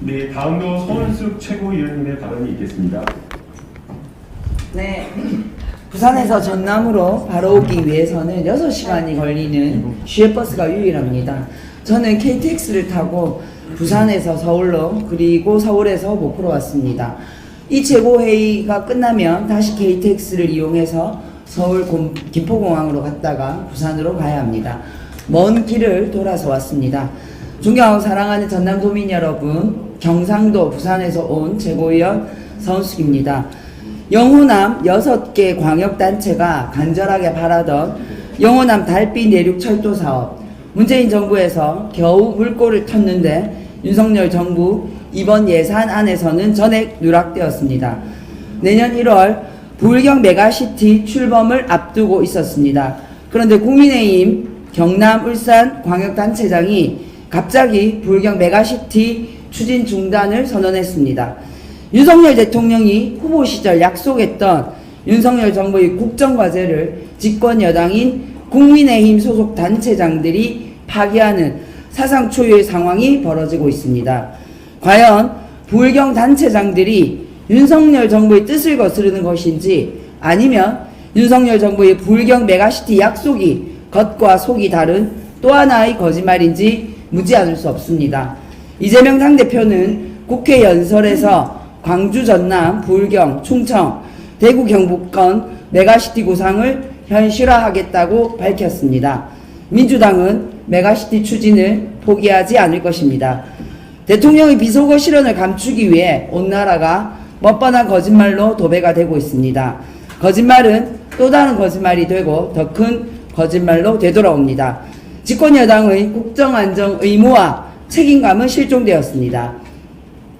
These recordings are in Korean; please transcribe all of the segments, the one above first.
네, 다음으로 서원숙 최고위원님의 발언이 있겠습니다. 네. 부산에서 전남으로 바로 오기 위해서는 6시간이 걸리는 시외버스가 유일합니다. 저는 KTX를 타고 부산에서 서울로 그리고 서울에서 목포로 왔습니다. 이 최고회의가 끝나면 다시 KTX를 이용해서 서울 곰- 김포공항으로 갔다가 부산으로 가야 합니다. 먼 길을 돌아서 왔습니다. 존경하고 사랑하는 전남도민 여러분, 경상도 부산에서 온 최고위원 서은숙입니다. 영호남 6개 광역단체가 간절하게 바라던 영호남 달빛 내륙 철도 사업 문재인 정부에서 겨우 물꼬를 텄는데 윤석열 정부 이번 예산 안에서는 전액 누락되었습니다. 내년 1월 부울경 메가시티 출범을 앞두고 있었습니다. 그런데 국민의힘 경남 울산 광역단체장이 갑자기 부울경 메가시티 추진 중단을 선언했습니다. 윤석열 대통령이 후보 시절 약속했던 윤석열 정부의 국정과제를 집권 여당인 국민의힘 소속 단체장들이 파기하는 사상 초유의 상황이 벌어지고 있습니다. 과연 부울경 단체장들이 윤석열 정부의 뜻을 거스르는 것인지 아니면 윤석열 정부의 불경 메가시티 약속이 겉과 속이 다른 또 하나의 거짓말인지 묻지 않을 수 없습니다. 이재명 당대표는 국회 연설에서 광주, 전남, 부울경, 충청, 대구, 경북권 메가시티 구상을 현실화하겠다고 밝혔습니다. 민주당은 메가시티 추진을 포기하지 않을 것입니다. 대통령의 비속어 실현을 감추기 위해 온 나라가 뻔뻔한 거짓말로 도배가 되고 있습니다. 거짓말은 또 다른 거짓말이 되고 더 큰 거짓말로 되돌아옵니다. 집권 여당의 국정안정 의무와 책임감은 실종되었습니다.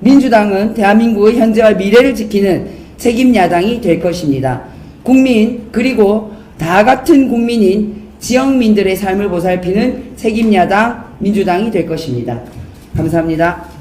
민주당은 대한민국의 현재와 미래를 지키는 책임 야당이 될 것입니다. 국민 그리고 다 같은 국민인 지역민들의 삶을 보살피는 책임 야당 민주당이 될 것입니다. 감사합니다.